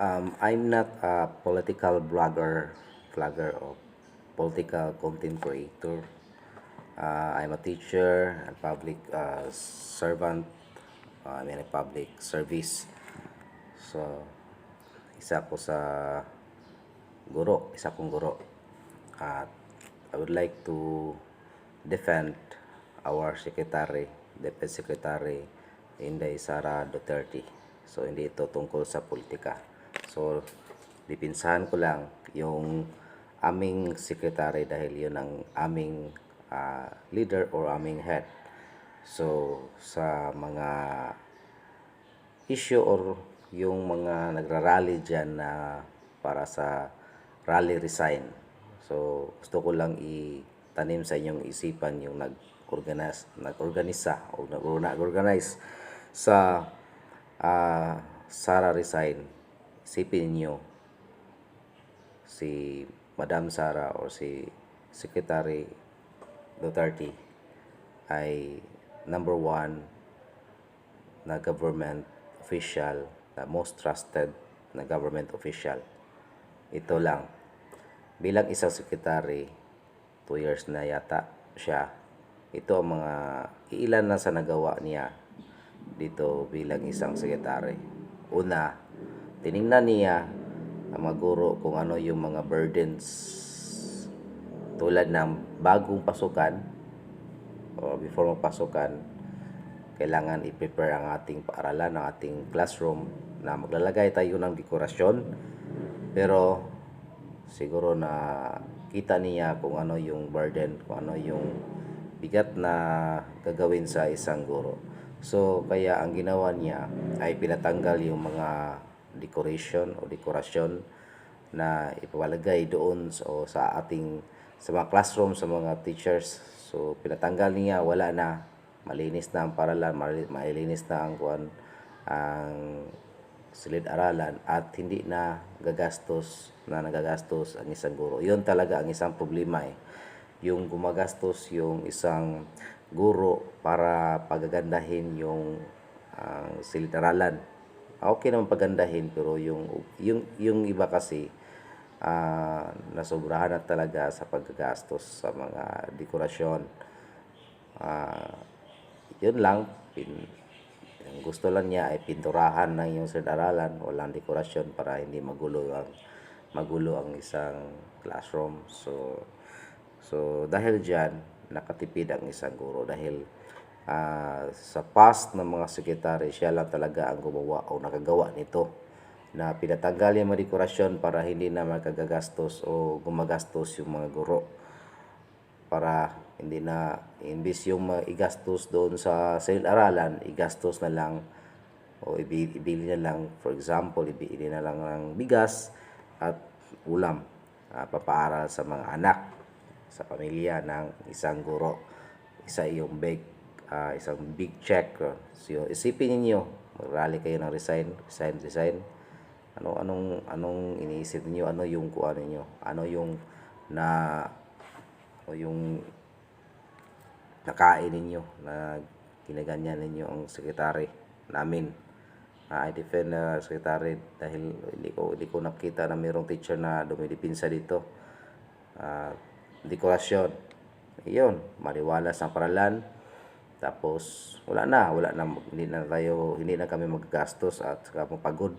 Um, I'm not a political blogger, vlogger or political content creator. Uh, I'm a teacher and public uh, servant. Uh, I'm in a public service. So, isa po sa guro, isa kong guro. At I would like to defend our secretary, Defense Secretary Inday Sara Duterte. So, hindi ito tungkol sa politika. So, dipinsahan ko lang yung aming secretary dahil yun ang aming ah, leader or aming head. So, sa mga issue or yung mga nagrarally dyan na para sa rally resign. So, gusto ko lang itanim sa inyong isipan yung nag-organize, nag-organisa o nag- nag-organize sa ah, Sara resign. Isipin niyo si Madam Sara or si Secretary Duterte ay number one na government official, na most trusted na government official. Ito lang. Bilang isang secretary, two years na yata siya. Ito ang mga ilan na sa nagawa niya dito bilang isang secretary. Una, tiningnan niya ang mga guro kung ano yung mga burdens tulad ng bagong pasukan o before magpasukan, kailangan i-prepare ang ating paaralan, ang ating classroom na maglalagay tayo ng dekorasyon. Pero siguro na kita niya kung ano yung burden, kung ano yung bigat na gagawin sa isang guro. So, kaya ang ginawa niya ay pinatanggal yung mga decoration o dekorasyon na ipawalagay doon so, sa ating sa mga classroom, sa mga teachers. So, pinatanggal niya, wala na. Malinis na ang paralan, mali- malinis na ang kuan ang silid-aralan at hindi na gagastos na nagagastos ang isang guro. Yun talaga ang isang problema eh. Yung gumagastos yung isang guro para pagagandahin yung ang silid-aralan. Okay naman pagandahin pero yung yung yung iba kasi ah nasobrahan na talaga sa paggagastos sa mga dekorasyon. Ah, yun lang. Pin, ang gusto lang niya ay pinturahan ng yung silid-aralan, walang dekorasyon para hindi magulo ang magulo ang isang classroom. So so dahil diyan nakatipid ang isang guro dahil ah, sa past ng mga sekretary siya lang talaga ang gumawa o nakagawa nito na pinatanggal yung mga dekorasyon para hindi na magkagagastos o gumagastos yung mga guro para hindi na imbis yung maigastos doon sa silid-aralan, igastos na lang o ibi- ibili na lang, for example, ibili na lang ng bigas at ulam ah, papaaral sa mga anak sa pamilya ng isang guro. Isa yung big, ah, isang big check. So, isipin niyo mag-rally kayo ng resign, resign, resign. Ano anong anong iniisip niyo Ano yung kuan niyo Ano yung na o yung nakain ninyo na ginaganyan ninyo ang sekretary namin. na I defend na sekretary dahil hindi ko hindi ko nakita na mayroong teacher na dumidipinsa dito. Ah, dekorasyon. Iyon, maliwalas ang paralan. Tapos wala na, wala na hindi na tayo hindi na kami maggastos at saka pagod.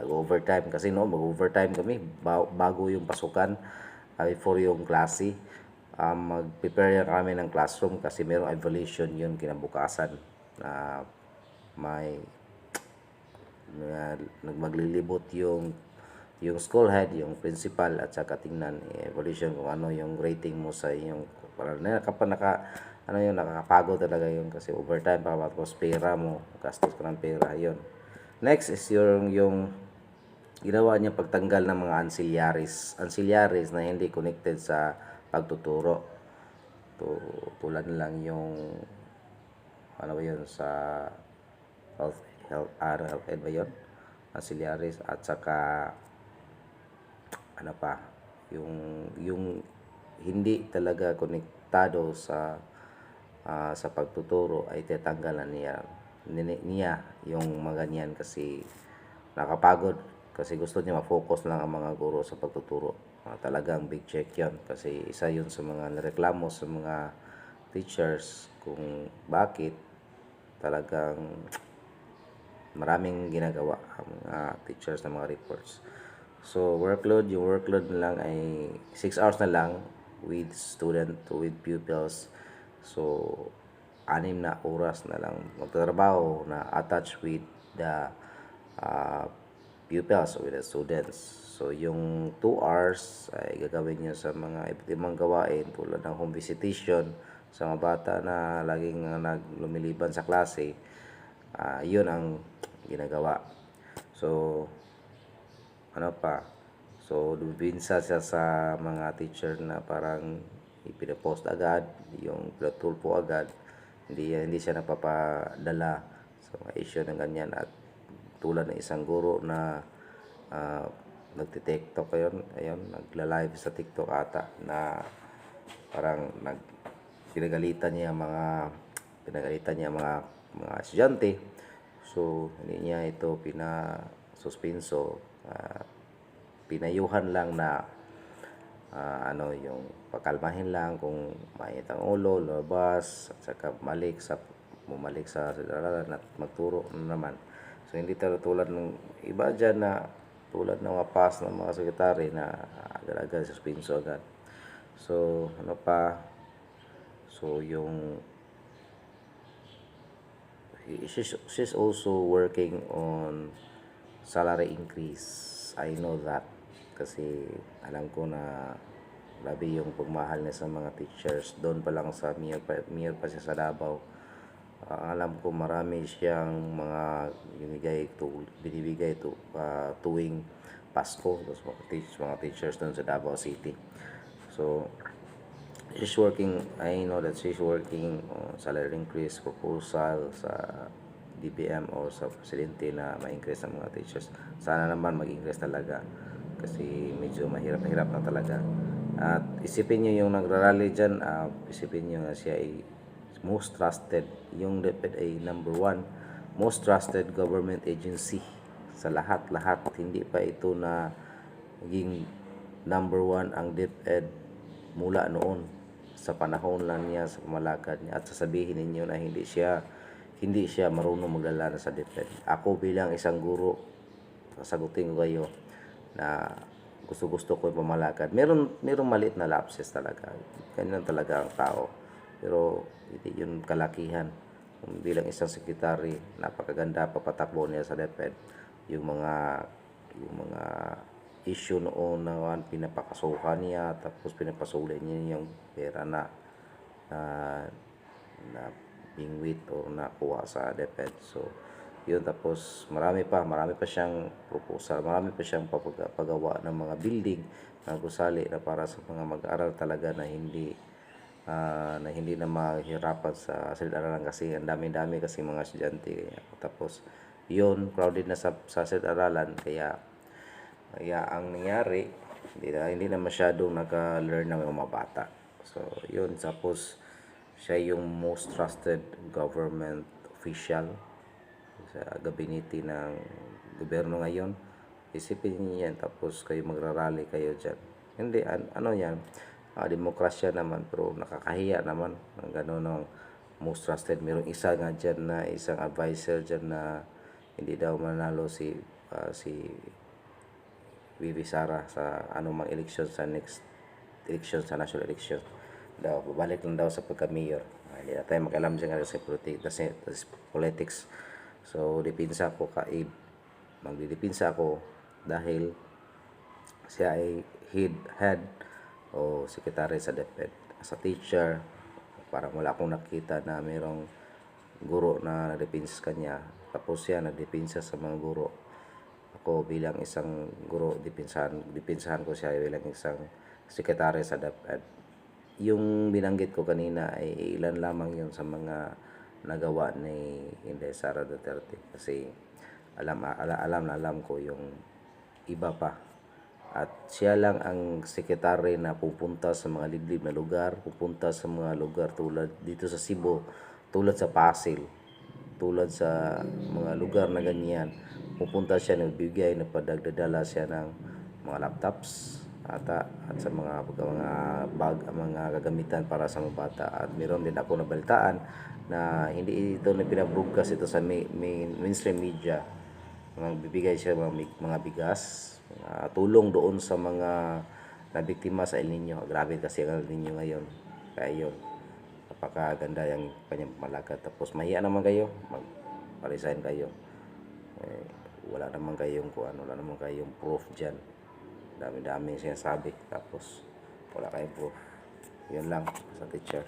Nag-overtime kasi no, mag-overtime kami ba- bago yung pasukan ah, before yung klase. Um, mag-prepare kami ng classroom kasi mayroong evaluation yun kinabukasan na may na nagmaglilibot yung yung school head, yung principal at saka tingnan evaluation kung ano yung rating mo sa inyong para na kapag naka ano yun nakakapagod talaga yun kasi overtime pa tapos pera mo gastos ka ng pera yun. Next is yung yung ginawa niya pagtanggal ng mga ancillaries. Ancillaries na hindi connected sa pagtuturo. To, tulad lang yung ano ba yun sa health health ah, health ed ba yun? Ancillaries at saka ano pa yung yung hindi talaga konektado sa ah, sa pagtuturo ay tatanggalan niya ni- niya yung mga ganyan kasi nakapagod Kasi gusto niya ma-focus lang ang mga guro sa pagtuturo. Ah, talagang big check yon Kasi isa yun sa mga nareklamo sa mga teachers kung bakit talagang maraming ginagawa ang mga teachers ng mga reports. So, workload, yung workload na lang ay 6 hours na lang with student, with pupils. So, anim na oras na lang magtatrabaho na attached with the uh, pupils with the students. So, yung 2 hours ay gagawin nyo sa mga iba't ibang gawain tulad ng home visitation sa mga bata na laging uh, naglumiliban sa klase. Ah, yun ang ginagawa. So, ano pa, so dubinsa siya sa mga teacher na parang ipinapost agad, yung pinatulpo agad, hindi, hindi siya napapadala sa mga issue ng ganyan. At tulad ng isang guro na uh, nagti-tiktok ayun, ayun, nagla-live sa TikTok ata na parang nag pinagalitan niya mga pinagalitan niya mga mga estudyante. So hindi niya ito pina suspenso ah, pinayuhan lang na ah, ano yung pakalmahin lang kung mainit ang ulo, lumabas, at saka bumalik sa bumalik sa silaralan at magturo na naman. So hindi talaga tulad ng iba dyan na tulad ng mga pass ng mga sekretary na agad-agad suspenso agad. So ano pa, so yung she's, she's also working on salary increase. I know that kasi alam ko na labi yung pagmahal niya sa mga teachers. Doon pa lang sa mayor pa, mayor pa siya sa Davao. Ah, alam ko marami siyang mga binigay to binibigay to ah, tuwing Pasko. Tapos mga, teach, mga teachers doon sa Davao City. So she's working I know that she's working on salary increase proposal sa DBM o sa presidente na ma-increase ang mga teachers. Sana naman mag-increase talaga kasi medyo mahirap-hirap na talaga. At isipin niyo yung nagrarally dyan ah, isipin niyo na siya ay most trusted yung DepEd ay number one most trusted government agency sa lahat-lahat. Hindi pa ito na naging number one ang DepEd mula noon. Sa panahon lang niya sa pamalakad niya. At sasabihin ninyo na hindi siya hindi siya marunong maglalana sa DepEd ako bilang isang guro sasagutin ko kayo na gusto-gusto ko yung pamalakad meron meron maliit na lapses talaga. Ganyan talaga ang tao. Pero hindi yun kalakihan. Bilang isang sekretary napakaganda papatakbo niya sa DepEd. Yung mga yung mga issue noon na one, pinapakasuhan niya tapos pinapasuli niya yung pera na na, na bingwit o nakuha sa DepEd. So yun tapos marami pa marami pa siyang proposal marami pa siyang papag- pagawa ng mga building na gusali na para sa mga mag-aaral talaga na hindi ah, na hindi na mahirapan sa silid-aralan kasi ang dami-dami kasi mga estudyante. Kaya tapos yun crowded na sa sa silid-aralan kaya kaya ang nangyari hindi na hindi na masyadong naka-learn ng mga bata. So yun tapos siya yung most trusted government official sa gabinete ng gobyerno ngayon isipin niyo yan tapos kayo magrarally kayo dyan. Hindi an- ano yan ah, demokrasya naman pero nakakahiya naman ang gano'n ng most trusted. Mayroong isa nga dyan na isang advisor dyan na hindi daw manalo si ah, si Vivi Sara sa anumang election sa next election sa national election daw babalik lang daw sa pagka-mayor. Ah, hindi na tayo mag-alam dyan sa politics so dipinsa ko kaib magdidipinsa ako dahil siya ay head, head o secretary sa DepEd. As a teacher, parang wala akong nakita na mayroong guro na nagdepinsa sa kanya. Tapos siya nagdepinsa sa mga guro. Ako bilang isang guro, dipinsahan, dipinsahan ko siya bilang isang secretary sa DepEd. Yung binanggit ko kanina ay ilan lamang yun sa mga nagawa ni Inday Sara Duterte. Kasi alam, alam, alam na alam ko yung iba pa at siya lang ang sekretary na pupunta sa mga liblib na lugar, pupunta sa mga lugar tulad dito sa Cebu, tulad sa Pasig, tulad sa mga lugar na ganyan, pupunta siya, nagbibigay, napadagdadala siya ng mga laptops ata at sa mga mga bag mga gagamitan para sa mga bata. At meron din ako nabalitaan na hindi ito na pinabroadcast ito sa main, main, mainstream media. Mga bibigay siya mga, mga bigas mga tulong doon sa mga nabiktima sa El Nino. Grabe kasi ang El Nino ngayon. Kaya yun napakaganda yung kanyang malagad tapos mahiya naman kayo mag-resign kayo. Eh, wala naman kayong kung ano, wala naman kayong proof dyan. Dami-dami sinasabi. Tapos, wala kayong proof. Yun lang sa teacher.